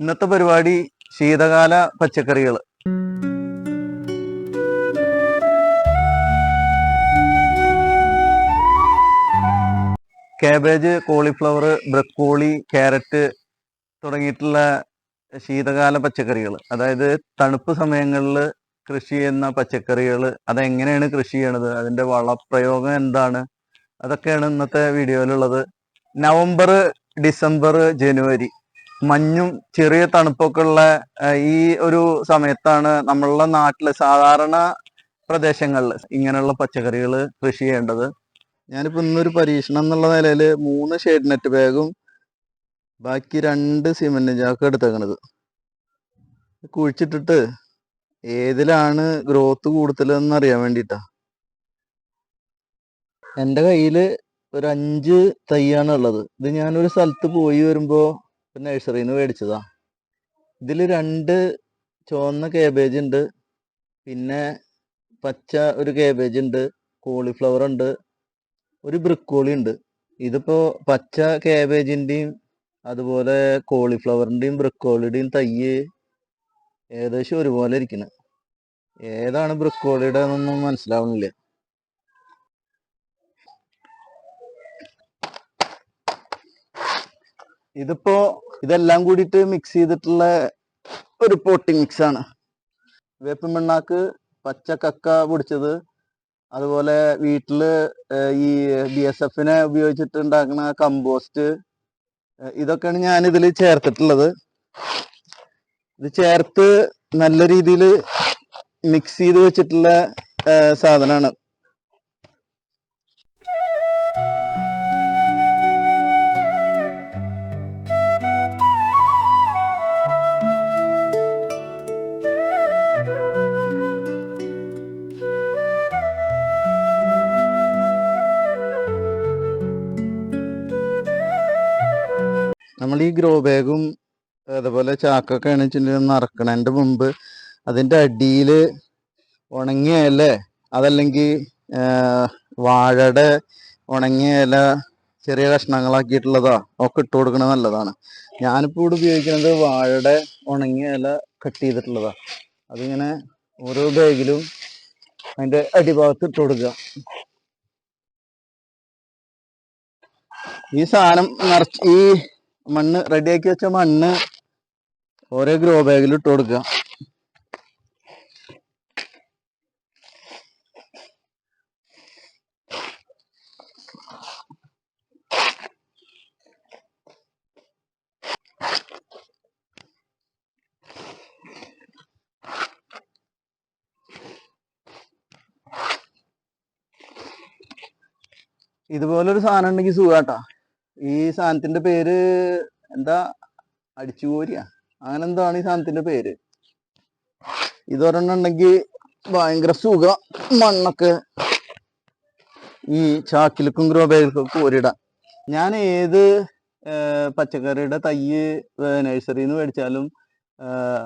ഇന്നത്തെ പരിപാടി ശീതകാല പച്ചക്കറികൾ കാബേജ് കോളിഫ്ലവർ ബ്രക്കോളി ക്യാരറ്റ് തുടങ്ങിയിട്ടുള്ള ശീതകാല പച്ചക്കറികൾ അതായത് തണുപ്പ് സമയങ്ങളിൽ കൃഷി ചെയ്യുന്ന പച്ചക്കറികൾ അതെങ്ങനെയാണ് കൃഷി ചെയ്യണത്? അതിന്റെ വളപ്രയോഗം എന്താണ്? അതൊക്കെയാണ് ഇന്നത്തെ വീഡിയോയിലുള്ളത് നവംബർ ഡിസംബർ ജനുവരി. മഞ്ഞും ചെറിയ തണുപ്പൊക്കെ ഉള്ള ഈ ഒരു സമയത്താണ് നമ്മളുടെ നാട്ടിൽ സാധാരണ പ്രദേശങ്ങളിൽ ഇങ്ങനെയുള്ള പച്ചക്കറികൾ കൃഷി ചെയ്യേണ്ടത്. ഞാനിപ്പോ ഇന്നൊരു പരീക്ഷണം എന്നുള്ള നിലയിൽ മൂന്ന് ഷെയ്ഡ് നെറ്റ് ബാഗും ബാക്കി രണ്ട് സിമെന്റ് ചാക്കും എടുത്തേക്കണത്. കുഴിച്ചിട്ടിട്ട് ഏതിലാണ് ഗ്രോത്ത് കൂടുതലെന്ന് അറിയാൻ വേണ്ടിട്ടാ എന്റെ കയ്യിൽ ഒരു അഞ്ച് തൈയാണ് ഉള്ളത്. ഇത് ഞാനൊരു സ്ഥലത്ത് പോയി വരുമ്പോ നഴ്സറിയിൽ നിന്ന് മേടിച്ചതാ. ഇതിൽ രണ്ട് ചുവന്ന കേബേജ് ഉണ്ട് പിന്നെ പച്ച ഒരു കേബേജ് ഉണ്ട് കോളിഫ്ലവർ ഉണ്ട് ഒരു ബ്രിക്കോളി ഉണ്ട് ഇതിപ്പോൾ പച്ച കേബേജിന്റെയും അതുപോലെ കോളിഫ്ലവറിന്റെയും ബ്രിക്കോളിയുടെയും തയ്യ് ഏകദേശം ഒരുപോലെ ഇരിക്കുന്നത് ഏതാണ് ബ്രിക്കോളിയുടെ എന്നൊന്നും മനസ്സിലാവുന്നില്ല. ഇതിപ്പോ ഇതെല്ലാം കൂടിയിട്ട് മിക്സ് ചെയ്തിട്ടുള്ള ഒരു പോട്ടിംഗ് മിക്സ് ആണ്. വേപ്പിൻ പിണ്ണാക്ക് പച്ച കക്ക പൊടിച്ചത് അതുപോലെ വീട്ടിൽ ഈ ബി എസ് എഫിനെ ഉപയോഗിച്ചിട്ട് ഉണ്ടാക്കുന്ന കമ്പോസ്റ്റ് ഇതൊക്കെയാണ് ഞാൻ ഇതിൽ ചേർത്തിട്ടുള്ളത്. ഇത് ചേർത്ത് നല്ല രീതിയിൽ മിക്സ് ചെയ്ത് വെച്ചിട്ടുള്ള സാധനമാണ്. ഈ ഗ്രോ ബാഗും അതുപോലെ ചാക്കൊക്കെ ആണെന്നുവെച്ചിട്ടുണ്ടെങ്കിൽ നറക്കണതിന്റെ മുമ്പ് അതിന്റെ അടിയിൽ ഉണങ്ങിയ ഇല അതല്ലെങ്കിൽ വാഴയുടെ ഉണങ്ങിയ ഇല ചെറിയ കഷ്ണങ്ങളാക്കിയിട്ടുള്ളതാ ഒക്കെ ഇട്ട് കൊടുക്കണത് നല്ലതാണ്. ഞാനിപ്പോൾ ഇവിടെ ഉപയോഗിക്കുന്നത് വാഴയുടെ ഉണങ്ങിയ ഇല കട്ട് ചെയ്തിട്ടുള്ളതാ. അതിങ്ങനെ ഓരോ ബാഗിലും അതിന്റെ അടിഭാഗത്ത് ഇട്ട് കൊടുക്കുക. ഈ സാധനം നിറച്ച് ഈ മണ്ണ് റെഡിയാക്കി വെച്ച മണ്ണ് ഓരോ ഗ്രോ ബാഗിൽ ഇട്ട് കൊടുക്കുക. ഇതുപോലൊരു സാധനം ഉണ്ടെങ്കിൽ സുഖാട്ടാ. ഈ സാധനത്തിന്റെ പേര് എന്താ? അടിച്ചുപോരിയ അങ്ങനെ എന്താണ് ഈ സാധനത്തിന്റെ പേര്? ഇതൊരെണ്ണം ഉണ്ടെങ്കിൽ ഭയങ്കര സുഖ. മണ്ണൊക്കെ ഈ ചാക്കിലേക്കും ഗ്രോ കോരിടാം ഞാൻ ഏത് പച്ചക്കറിയുടെ തയ്യ് നഴ്സറിയിൽ നിന്ന് മേടിച്ചാലും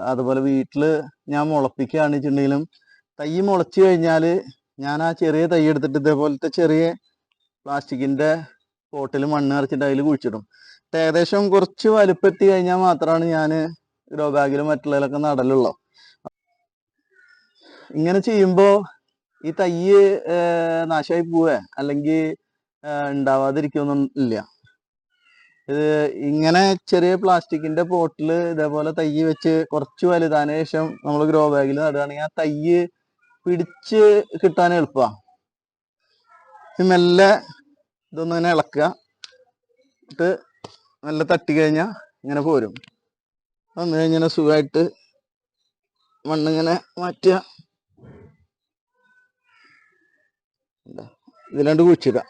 അതുപോലെ വീട്ടിൽ ഞാൻ മുളപ്പിക്കുകയാണ് വെച്ചിട്ടുണ്ടെങ്കിലും തൈ മുളച്ചു കഴിഞ്ഞാൽ ഞാൻ ആ ചെറിയ തൈ എടുത്തിട്ട് ഇതേപോലത്തെ ചെറിയ പ്ലാസ്റ്റിക്കിന്റെ പോട്ടിൽ മണ്ണ് നിറച്ചിട്ട് അതിൽ കുഴിച്ചിടും. ഏകദേശം കുറച്ച് വലുപ്പെത്തി കഴിഞ്ഞാൽ മാത്രമാണ് ഞാൻ ഗ്രോ ബാഗിലും മറ്റുള്ളതിലൊക്കെ നടലുള്ളൂ. ഇങ്ങനെ ചെയ്യുമ്പോൾ ഈ തയ്യ് നാശമായി പോവേ? അല്ലെങ്കിൽ ഉണ്ടാവാതിരിക്കൊന്നും ഇല്ല. ഇത് ഇങ്ങനെ ചെറിയ പ്ലാസ്റ്റിക്കിന്റെ പോട്ടിൽ ഇതേപോലെ തയ്യ് വെച്ച് കുറച്ച് വലുതാന ശേഷം നമ്മൾ ഗ്രോ ബാഗിൽ നടുകയാണെങ്കിൽ ആ തയ്യ് പിടിച്ച് കിട്ടാൻ എളുപ്പമാണ് മെല്ലെ ഇതൊന്ന് തന്നെ ഇളക്കുക. എന്നിട്ട് നല്ല തട്ടി കഴിഞ്ഞാൽ ഇങ്ങനെ പോരും. വന്നു കഴിഞ്ഞാൽ സുഖമായിട്ട് മണ്ണിങ്ങനെ മാറ്റുക. ഇതാ, ഇതിലാണ്ട് കുഴിച്ചിടുക.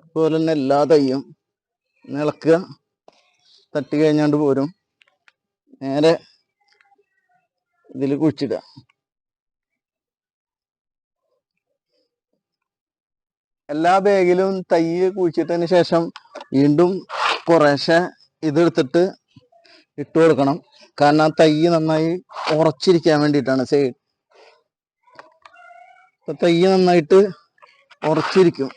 അതുപോലെ തന്നെ എല്ലാ തയ്യും ഇളക്കുക. തട്ടി കഴിഞ്ഞാണ്ട് പോരും. നേരെ ഇതിൽ കുഴിച്ചിടുക. എല്ലാ ബാഗിലും തൈ കുഴിച്ചിട്ടതിന് ശേഷം വീണ്ടും കുറേശ്ശെ ഇതെടുത്തിട്ട് ഇട്ട് കൊടുക്കണം. കാരണം ആ തൈ നന്നായി ഉറച്ചിരിക്കാൻ വേണ്ടിയിട്ടാണ് സൈഡ് തൈ നന്നായിട്ട് ഉറച്ചിരിക്കും.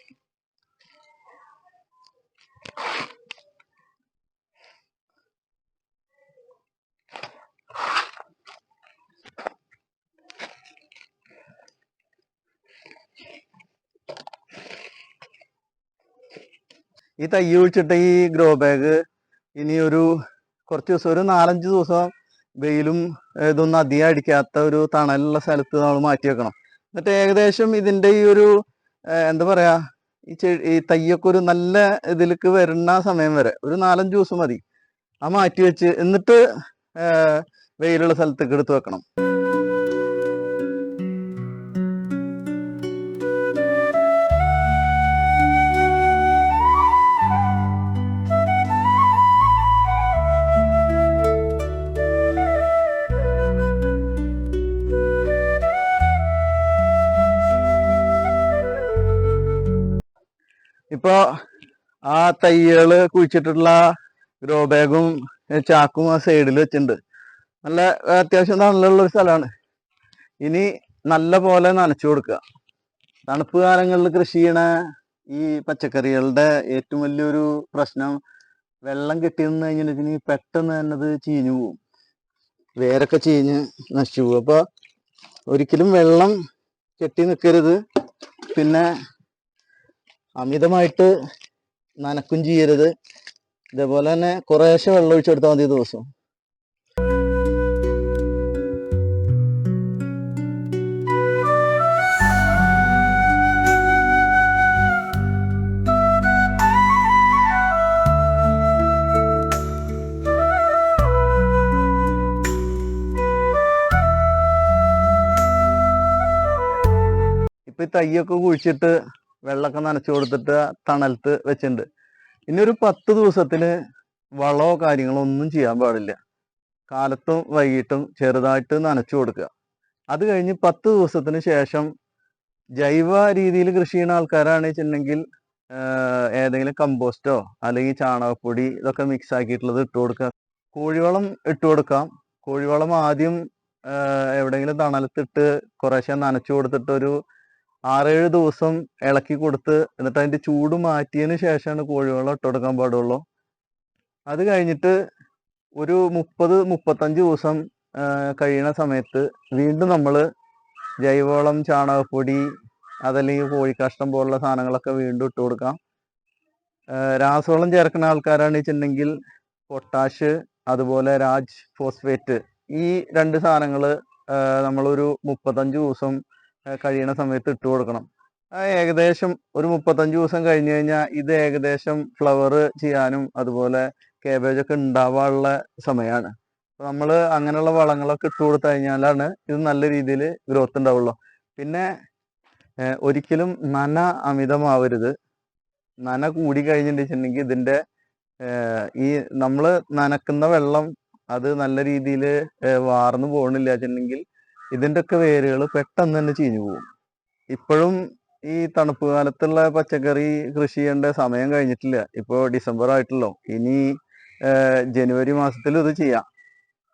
ഈ തൈ ഒഴിച്ചിട്ട് ഈ ഗ്രോ ബാഗ് ഇനി ഒരു കുറച്ച് ദിവസം ഒരു നാലഞ്ച് ദിവസം വെയിലും ഇതൊന്നും അധികം അടിക്കാത്ത ഒരു തണലുള്ള സ്ഥലത്ത് നമ്മൾ മാറ്റി വെക്കണം. എന്നിട്ട് ഏകദേശം ഇതിന്റെ ഈ ഒരു എന്താ പറയാ ഈ ചെ ഈ തയ്യൊക്കെ ഒരു നല്ല ഇതിലേക്ക് വരുന്ന സമയം വരെ ഒരു നാലഞ്ച് ദിവസം മതി. ആ മാറ്റി വെച്ച് എന്നിട്ട് വെയിലുള്ള സ്ഥലത്തേക്ക് എടുത്ത് വെക്കണം. ഇപ്പൊ ആ തൈകൾ കുഴിച്ചിട്ടുള്ള ഗ്രോ ബാഗും ചാക്കും ആ സൈഡിൽ വെച്ചിട്ടുണ്ട്. നല്ല അത്യാവശ്യം തണലുള്ള ഒരു സ്ഥലമാണ്. ഇനി നല്ല പോലെ നനച്ചു കൊടുക്കുക. തണുപ്പ് കാലങ്ങളിൽ കൃഷി ചെയ്യണ ഈ പച്ചക്കറികളുടെ ഏറ്റവും വലിയൊരു പ്രശ്നം വെള്ളം കെട്ടി നിന്ന് കഴിഞ്ഞിട്ടുണ്ടെങ്കിൽ പെട്ടെന്ന് തന്നെ അത് ചീഞ്ഞു പോവും വേരൊക്കെ ചീഞ്ഞ് നശിച്ചു പോകും. അപ്പൊ ഒരിക്കലും വെള്ളം കെട്ടി നിൽക്കരുത് പിന്നെ അമിതമായിട്ട് നനക്കും ചെയ്യരുത്. ഇതേപോലെ തന്നെ കുറേശ്ശെ വെള്ളം ഒഴിച്ചെടുത്താൽ മതി ദിവസം. ഇപ്പൊ ഈ തയ്യൊക്കെ കുഴിച്ചിട്ട് വെള്ളമൊക്കെ നനച്ചു കൊടുത്തിട്ട് തണലത്ത് വെച്ചിട്ടുണ്ട്. ഇനി ഒരു പത്ത് ദിവസത്തിൽ വളമോ കാര്യങ്ങളോ ഒന്നും ചെയ്യാൻ പാടില്ല. കാലത്തും വൈകിട്ടും ചെറുതായിട്ട് നനച്ചു കൊടുക്കുക. അത് കഴിഞ്ഞ് പത്ത് ദിവസത്തിന് ശേഷം ജൈവ രീതിയിൽ കൃഷി ചെയ്യുന്ന ആൾക്കാരാണ് വെച്ചിട്ടുണ്ടെങ്കിൽ ഏതെങ്കിലും കമ്പോസ്റ്റോ അല്ലെങ്കിൽ ചാണകപ്പൊടി ഇതൊക്കെ മിക്സ് ആക്കിയിട്ടുള്ളത് ഇട്ട് കൊടുക്കുക. കോഴിവളം ഇട്ട് കൊടുക്കാം. കോഴിവളം ആദ്യം എവിടെയെങ്കിലും തണലത്തിട്ട് കുറേശ്ശെ നനച്ചു കൊടുത്തിട്ട് ഒരു ആറേഴ് ദിവസം ഇളക്കി കൊടുത്ത് എന്നിട്ട് അതിന്റെ ചൂട് മാറ്റിയതിന് ശേഷമാണ് കോഴിവെള്ളം ഇട്ട് കൊടുക്കാൻ പാടുള്ളൂ. അത് കഴിഞ്ഞിട്ട് ഒരു മുപ്പത് മുപ്പത്തഞ്ച് ദിവസം കഴിയണ സമയത്ത് വീണ്ടും നമ്മൾ ജൈവവളം ചാണകപ്പൊടി അതല്ലെങ്കിൽ കോഴിക്കാഷ്ടം പോലുള്ള സാധനങ്ങളൊക്കെ വീണ്ടും ഇട്ട് കൊടുക്കാം. രാസവളം ചേർക്കുന്ന ആൾക്കാരാണ് വെച്ചിട്ടുണ്ടെങ്കിൽ പൊട്ടാഷ് അതുപോലെ രാജ് ഫോസ്ഫേറ്റ് ഈ രണ്ട് സാധനങ്ങൾ നമ്മളൊരു മുപ്പത്തഞ്ച് ദിവസം കഴിയണ സമയത്ത് ഇട്ട് കൊടുക്കണം. ഏകദേശം ഒരു മുപ്പത്തഞ്ച് ദിവസം കഴിഞ്ഞ് കഴിഞ്ഞാൽ ഇത് ഏകദേശം ഫ്ലവർ ചെയ്യാനും അതുപോലെ കേബേജ് ഒക്കെ ഉണ്ടാവാനുള്ള സമയമാണ് നമ്മൾ അങ്ങനെയുള്ള വളങ്ങളൊക്കെ ഇട്ട് കൊടുത്തു കഴിഞ്ഞാലാണ് ഇത് നല്ല രീതിയിൽ ഗ്രോത്ത് ഉണ്ടാവുള്ളൂ. പിന്നെ ഒരിക്കലും നന അമിതമാവരുത്. നന കൂടി കഴിഞ്ഞിട്ടുണ്ടെങ്കിൽ ഇതിന്റെ ഈ നമ്മൾ നനക്കുന്ന വെള്ളം അത് നല്ല രീതിയിൽ വാർന്നു പോകണില്ല വെച്ചിട്ടുണ്ടെങ്കിൽ ഇതിന്റെ ഒക്കെ വേരുകൾ പെട്ടെന്ന് തന്നെ ചീഞ്ഞു പോകും. ഇപ്പോഴും ഈ തണുപ്പ് കാലത്തുള്ള പച്ചക്കറി കൃഷി ചെയ്യേണ്ട സമയം കഴിഞ്ഞിട്ടില്ല. ഇപ്പോൾ ഡിസംബർ ആയിട്ടല്ലോ ഇനി ജനുവരി മാസത്തിൽ ഇത് ചെയ്യാം.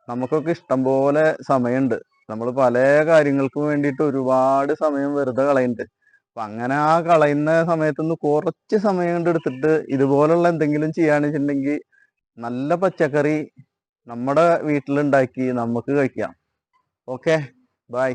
നമുക്കൊക്കെ ഇഷ്ടംപോലെ സമയമുണ്ട്. നമ്മൾ പല കാര്യങ്ങൾക്കും വേണ്ടിയിട്ട് ഒരുപാട് സമയം വെറുതെ കളയുന്നുണ്ട്. അപ്പം അങ്ങനെ ആ കളയുന്ന സമയത്ത് നിന്ന് കുറച്ച് സമയം കൊണ്ട് എടുത്തിട്ട് ഇതുപോലുള്ള എന്തെങ്കിലും ചെയ്യാന്ന് വെച്ചിട്ടുണ്ടെങ്കിൽ നല്ല പച്ചക്കറി നമ്മുടെ വീട്ടിലുണ്ടാക്കി നമുക്ക് കഴിക്കാം. ഓക്കെ? ബൈ